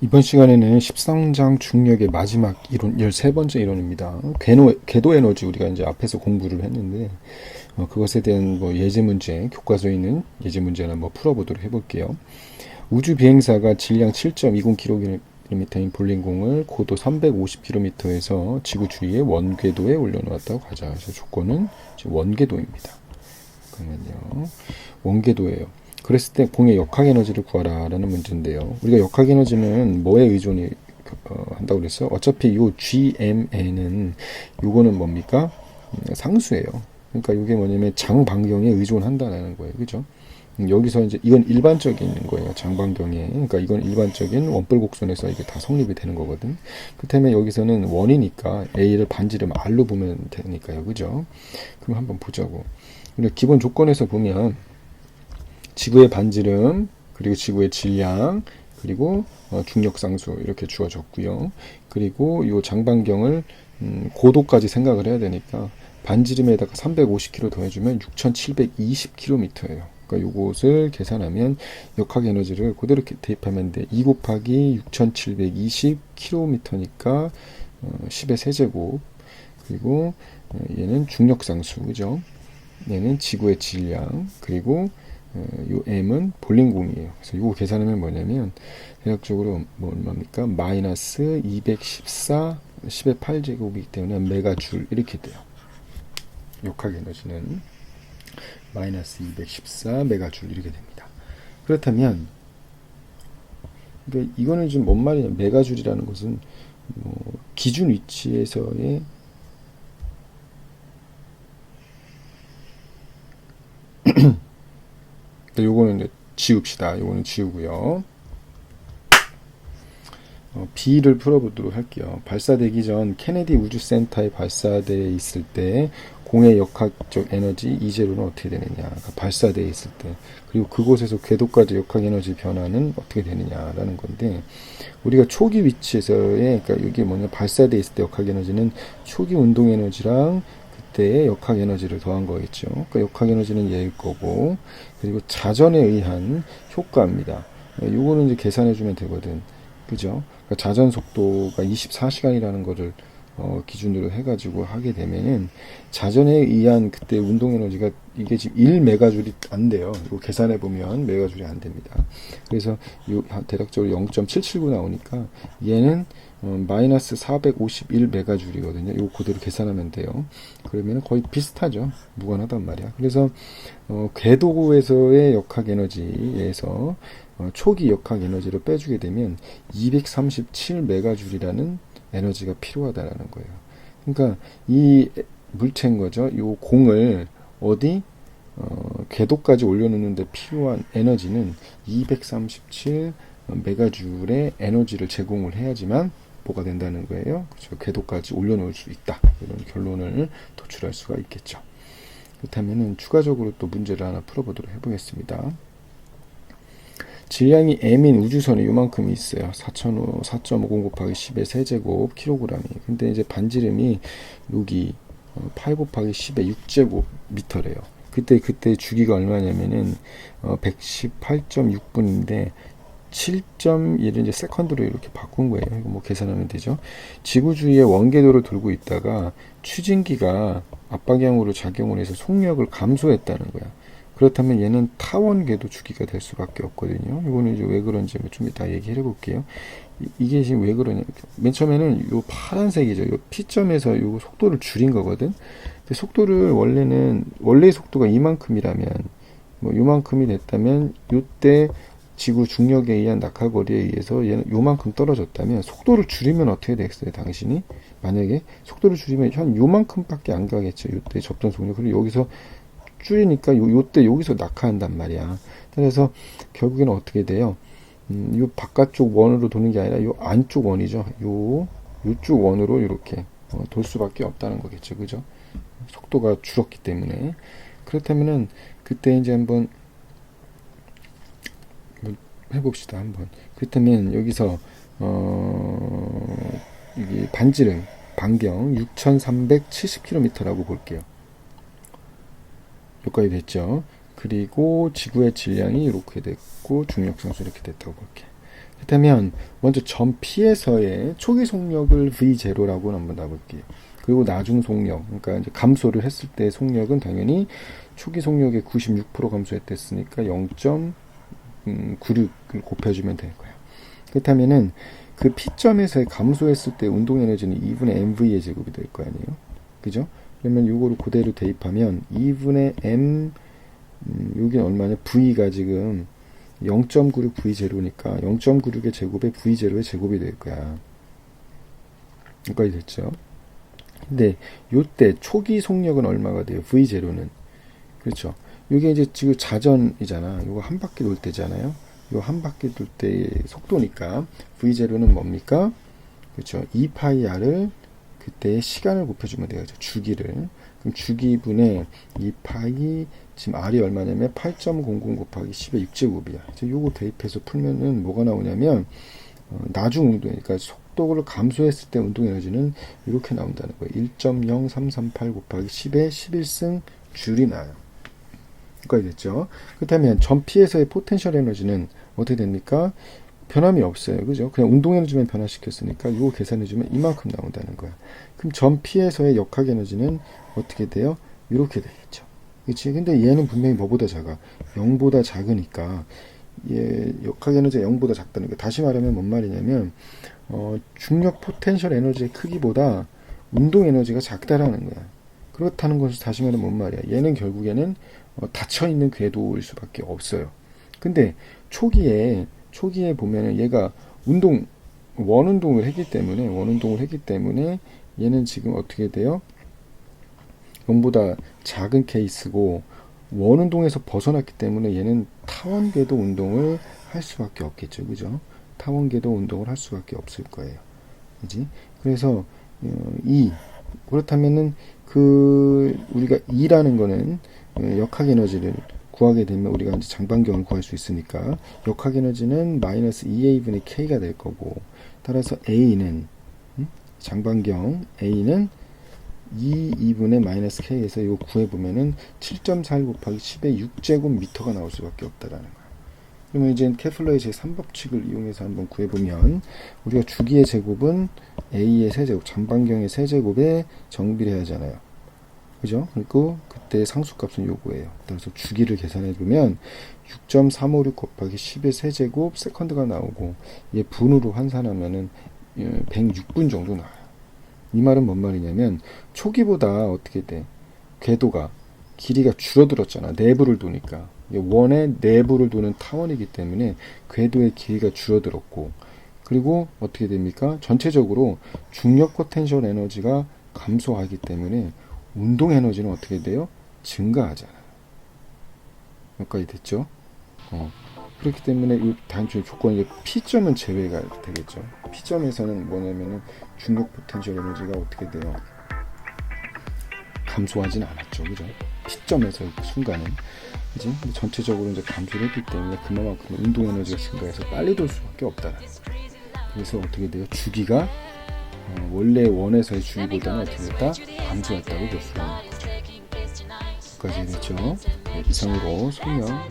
이번 시간에는 십상장 중력의 마지막 이론, 13번째 이론입니다. 궤도, 궤도 에너지 우리가 이제 앞에서 공부를 했는데, 어, 그것에 대한 뭐 예제 문제, 교과서에 있는 예제 문제나 뭐 풀어보도록 해볼게요. 우주 비행사가 질량 7.20km인 볼링공을 고도 350km에서 지구 주위의 원궤도에 올려놓았다고 하자. 그래서 조건은 원궤도입니다. 그러면요. 원궤도예요. 그랬을 때 공의 역학 에너지를 구하라라는 문제인데요. 우리가 역학 에너지는 뭐에 의존이 어, 한다고 그랬어요? 어차피 요 GMN은 요거는 뭡니까? 음, 상수예요. 그러니까 이게 뭐냐면 장 반경에 의존한다라는 거예요. 그죠? 음, 여기서 이제 이건 일반적인 거예요. 장반경에. 그러니까 이건 일반적인 원뿔 곡선에서 이게 다 성립이 되는 거거든. 그렇다면 여기서는 원이니까 A를 반지름 R로 보면 되니까요. 그죠? 그럼 한번 보자고. 기본 조건에서 보면 지구의 반지름 그리고 지구의 질량 그리고 어, 중력 상수 이렇게 주어졌고요. 그리고 이 장반경을 음, 고도까지 생각을 해야 되니까 반지름에다가 350km 더해주면 6,720km예요. 그러니까 요것을 계산하면 역학 에너지를 그대로 이렇게 대입하면 돼. 2 곱하기 6,720km니까 어, 10의 세제곱 그리고 어, 얘는 중력 상수 그죠? 얘는 지구의 질량 그리고 어, 요 m은 볼링공이에요. 그래서 이거 계산하면 뭐냐면 대략적으로 뭐 얼마입니까? 마이너스 214 10의 8제곱이기 때문에 메가줄 이렇게 돼요. 역학 에너지는 마이너스 214 메가줄 이렇게 됩니다. 그렇다면 그러니까 이거는 지금 뭔 말이냐? 메가줄이라는 것은 뭐 기준 위치에서의 요거는 이제 지웁시다. 요거는 지우고요. 어, B를 풀어보도록 할게요. 발사되기 전 케네디 우주센터에 발사되어 있을 때 공의 역학적 에너지 이제로는 어떻게 되느냐. 그러니까 발사되어 있을 때 그리고 그곳에서 궤도까지 역학 에너지 변화는 어떻게 되느냐라는 건데 우리가 초기 위치에서의 그러니까 이게 뭐냐 발사되어 있을 때 역학 에너지는 초기 운동 에너지랑 그 때의 역학 에너지를 더한 거겠죠. 그러니까 역학 에너지는 얘일 거고 그리고 자전에 의한 효과입니다. 요거는 이제 계산해 주면 되거든. 그죠? 그러니까 자전 속도가 24시간이라는 거를 어, 기준으로 해가지고 하게 되면은 자전에 의한 그때 운동 에너지가 이게 지금 1메가줄이 안 돼요. 이거 계산해 보면 메가줄이 안 됩니다. 그래서 요 대략적으로 0.779 나오니까 얘는 어, 마이너스 451 메가줄이거든요. 이거 그대로 계산하면 돼요. 그러면 거의 비슷하죠. 무관하단 말이야. 그래서 어, 궤도에서의 역학 에너지에서 어, 초기 역학 에너지를 빼주게 되면 237 메가줄이라는 에너지가 필요하다라는 거예요. 그러니까 이 물체인 거죠. 이 공을 어디 어, 궤도까지 올려놓는데 필요한 에너지는 237 메가줄의 에너지를 제공을 해야지만 뭐가 된다는 거예요. 그렇죠. 궤도까지 올려놓을 수 있다. 이런 결론을 도출할 수가 있겠죠. 그렇다면 추가적으로 또 문제를 하나 풀어보도록 해보겠습니다. 질량이 m인 우주선이 요만큼이 있어요. 4.5, 4.50 곱하기 10의 세제곱 킬로그램이. 근데 이제 반지름이 여기 8 곱하기 10의 6제곱 미터래요. 그때 그때 주기가 얼마냐면은 어 118.6분인데 7.1을 이제 세컨드로 이렇게 바꾼 거예요. 이거 뭐 계산하면 되죠. 지구 주위에 원궤도를 돌고 있다가 추진기가 압박형으로 작용을 해서 속력을 감소했다는 거야. 그렇다면 얘는 타원 궤도 주기가 될 수밖에 없거든요. 이거는 이제 왜 그런지 좀 이따 얘기해 볼게요. 이, 게 지금 왜 그러냐. 맨 처음에는 요 파란색이죠. 요 P점에서 요 속도를 줄인 거거든. 근데 속도를 원래는, 원래 속도가 이만큼이라면, 뭐 요만큼이 됐다면, 요때 지구 중력에 의한 낙하거리에 의해서 얘는 요만큼 떨어졌다면, 속도를 줄이면 어떻게 되겠어요, 당신이? 만약에 속도를 줄이면 한 요만큼밖에 안 가겠죠. 요때 접전 속력. 그리고 여기서 줄이니까 요, 요때 여기서 낙하한단 말이야. 그래서 결국에는 어떻게 돼요? 음, 요 바깥쪽 원으로 도는 게 아니라 요 안쪽 원이죠. 요, 요쪽 원으로 이렇게 어, 돌 수밖에 없다는 거겠죠. 그죠? 속도가 줄었기 때문에. 그렇다면은 그때 이제 한번 해봅시다. 한번. 그렇다면 여기서 어, 여기 반지름 반경 6,370km라고 볼게요. 여기까지 됐죠. 그리고 지구의 질량이 이렇게 됐고 중력 상수 이렇게 됐다고 볼게. 그렇다면 먼저 점 P에서의 초기 속력을 V0라고 한번 놔볼게요. 그리고 나중 속력, 그러니까 이제 감소를 했을 때 속력은 당연히 초기 속력의 96% 감소했댔으니까 0.96을 곱해주면 될 거예요. 그렇다면은 그 P점에서의 감소했을 때 운동 에너지는 2분의 mv의 제곱이 될 거 아니에요. 그죠? 그러면 요거를 그대로 대입하면 2분의 m 음, 여기는 얼마냐? V가 지금 0.96 V0니까 0.96의 제곱에 V0의 제곱이 될 거야. 여기까지 됐죠? 근데 요때 초기 속력은 얼마가 돼요? V0는. 그렇죠. 이게 이제 지금 자전이잖아. 이거 한 바퀴 돌 때잖아요. 요한 바퀴 돌 때의 속도니까 V0는 뭡니까? 그렇죠. 2파이 R을 그때의 시간을 곱해주면 되겠죠. 주기를. 그럼 주기분의 2파이 지금 R이 얼마냐면 8.00 곱하기 10의 6제곱이야. 이제 요거 대입해서 풀면은 뭐가 나오냐면 어, 나중 운동, 그러니까 속도를 감소했을 때 운동 에너지는 이렇게 나온다는 거예요. 1.0338 곱하기 10의 11승 줄이 나요. 여기까지 됐죠. 그렇다면 전 P에서의 포텐셜 에너지는 어떻게 됩니까? 변함이 없어요. 그죠? 그냥 운동 에너지만 변화시켰으니까 이거 계산해주면 이만큼 나온다는 거야. 그럼 전 P에서의 역학 에너지는 어떻게 돼요? 이렇게 되겠죠. 그치? 근데 얘는 분명히 뭐보다 작아? 0보다 작으니까 얘 역학 에너지가 0보다 작다는 거. 다시 말하면 뭔 말이냐면 어, 중력 포텐셜 에너지의 크기보다 운동 에너지가 작다라는 거야. 그렇다는 것을 다시 말하면 뭔 말이야? 얘는 결국에는 어, 닫혀 있는 궤도일 수밖에 없어요. 근데 초기에 초기에 보면은 얘가 운동 원 운동을 했기 때문에 원 운동을 했기 때문에 얘는 지금 어떻게 돼요? 0보다 작은 케이스고 원 운동에서 벗어났기 때문에 얘는 타원 궤도 운동을 할 수밖에 없겠죠. 그죠? 타원 궤도 운동을 할 수밖에 없을 거예요. 그지? 그래서 어, 이 그렇다면은 그 우리가 2라는 거는 어, 역학 에너지를 구하게 되면 우리가 이제 장반경을 구할 수 있으니까 역학 에너지는 마이너스 2a분의 k가 될 거고 따라서 a는 음? 장반경 a는 2, 2분의 마이너스 k에서 이거 구해보면은 7.41 곱하기 10의 6제곱미터가 나올 수밖에 없다라는 거야. 그러면 이제 케플러의 제3법칙을 이용해서 한번 구해보면 우리가 주기의 제곱은 a의 세제곱, 장반경의 세제곱에 정비를 해야 하잖아요. 그죠? 그리고 그때 상수값은 요거예요. 따라서 주기를 계산해 보면 6.356 곱하기 10의 세제곱 세컨드가 나오고 얘 분으로 환산하면은 106분 정도 나와요. 이 말은 뭔 말이냐면 초기보다 어떻게 돼? 궤도가 길이가 줄어들었잖아. 내부를 도니까. 원의 내부를 도는 타원이기 때문에 궤도의 길이가 줄어들었고 그리고 어떻게 됩니까? 전체적으로 중력 포텐셜 에너지가 감소하기 때문에 운동 에너지는 어떻게 돼요? 증가하잖아요. 여기까지 됐죠? 어. 그렇기 때문에 이 단순히 조건이 P점은 제외가 되겠죠. P점에서는 뭐냐면은 중력 포텐셜 에너지가 어떻게 돼요? 감소하진 않았죠. 그죠? P점에서 그 순간은. 근데 전체적으로 이제 감소를 했기 때문에 그만큼 운동 에너지가 증가해서 빨리 돌 수밖에 없다는 거죠. 그래서 어떻게 돼요? 주기가 어, 원래 원에서의 주기보다는 어떻게 됐다? 감소했다고 거죠. 여기까지 됐죠? 네, 이상으로 설명